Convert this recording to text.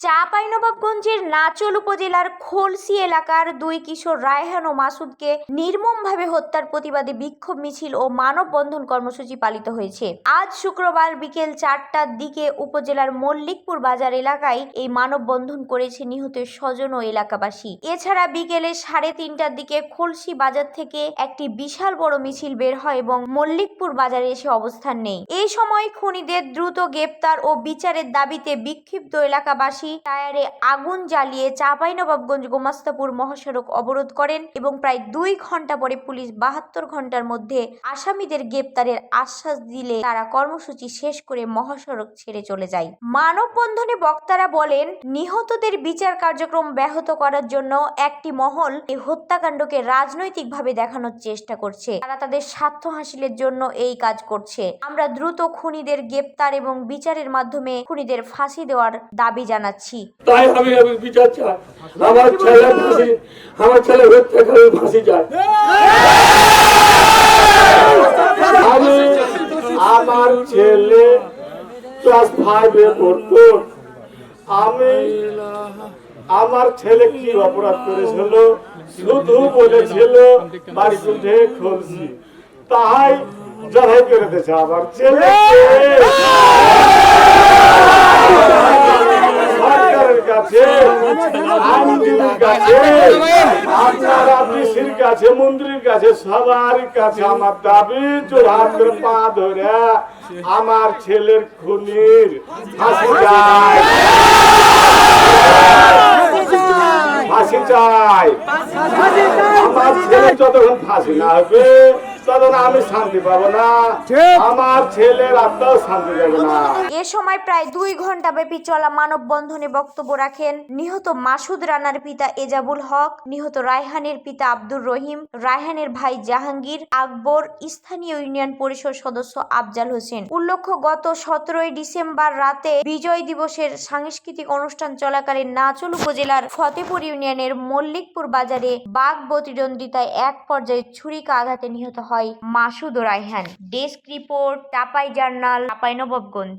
চাঁপাইনবাবগঞ্জের নাচল উপজেলার খোলসি এলাকার দুই কিশোর রায়হান ও মাসুদকে নির্মমভাবে হত্যার প্রতিবাদে বিক্ষোভ মিছিল ও মানববন্ধন কর্মসূচি পালিত হয়েছে। আজ শুক্রবার বিকেল চারটার দিকে উপজেলার মল্লিকপুর বাজার এলাকায় এই মানববন্ধন করেছে নিহতের স্বজন ও এলাকাবাসী। এছাড়া বিকেলে সাড়ে তিনটার দিকে খোলসি বাজার থেকে একটি বিশাল বড় মিছিল বের হয় এবং মল্লিকপুর বাজারে এসে অবস্থান নেই এই সময় খুনিদের দ্রুত গ্রেপ্তার ও বিচারের দাবিতে বিক্ষিপ্ত এলাকাবাসী টায়ারে আগুন জ্বালিয়ে চাঁপাইনবাবগঞ্জ গোমাস্তাপুর মহাসড়ক অবরোধ করেন এবং প্রায় দুই ঘণ্টা পরে পুলিশ বাহাত্তর ঘণ্টার মধ্যে আসামিদের গ্রেপ্তারের আশ্বাস দিলে তারা কর্মসূচি শেষ করে মহাসড়ক ছেড়ে চলে যায়। মানববন্ধনে বক্তারা বলেন, নিহতদের বিচার কার্যক্রম ব্যাহত করার জন্য একটি মহল এই হত্যাকাণ্ডকে রাজনৈতিকভাবে দেখানোর চেষ্টা করছে। তারা তাদের স্বার্থ হাসিলের জন্য এই কাজ করছে। আমরা দ্রুত খুনিদের গ্রেপ্তার এবং বিচারের মাধ্যমে খুনিদের ফাঁসি দেওয়ার দাবি জানাচ্ছি। তাই আমি আমি বিচার চাই। আমার ছেলে ফাঁসি, আমার ছেলে হত্যা করে ফাঁসি যায় আমি আমার ছেলে ক্লাস ফাইভে পড়তো। আমি আমার ছেলে কি অপরাধ করেছিল? শুধু বলেছিল, বাড়ি উঠে খুলছি তাই জবাই করে দিয়েছে আমার ছেলে সরকারের কাছে আইনজীবীর কাছে আপনার আপিসির কাছে মন্ত্রীর কাছে সবার কাছে আমার দাবি জোড়হাত করে পা ধরে আমার ছেলের খুনির ফাঁসি চাই। ফাঁসি চাই। আমার ছেলে যতক্ষণ ফাঁসি না হবে ততক্ষণ আমি শান্তি পাবো না। আমার ছেলের আত্মাও শান্তি দেবে না। এ সময় প্রায় দুই ঘণ্টা ব্যাপী চলা মানববন্ধনে বক্তব্য রাখেন নিহত মাসুদ রানার পিতা এজাবুল হক নিহত রায়হানের পিতা আব্দুর রহিম রায়হানের ভাই জাহাঙ্গীর আকবর স্থানীয় ইউনিয়ন পরিষদ সদস্য আফজাল হোসেন। উল্লেখ্য গত সতেরোই ডিসেম্বর রাতে বিজয় দিবসের সাংস্কৃতিক অনুষ্ঠান চলাকালীন নাচল উপজেলার ফতেপুর ইউনিয়নের মল্লিকপুর বাজারে বাঘ প্রতিদ্বন্দ্বিতায় এক পর্যায়ে ছুরিকা আঘাতে নিহত হয়। মাসুদ ও Raihan. Desk report টাপাই journal টাপাই Nawabganj.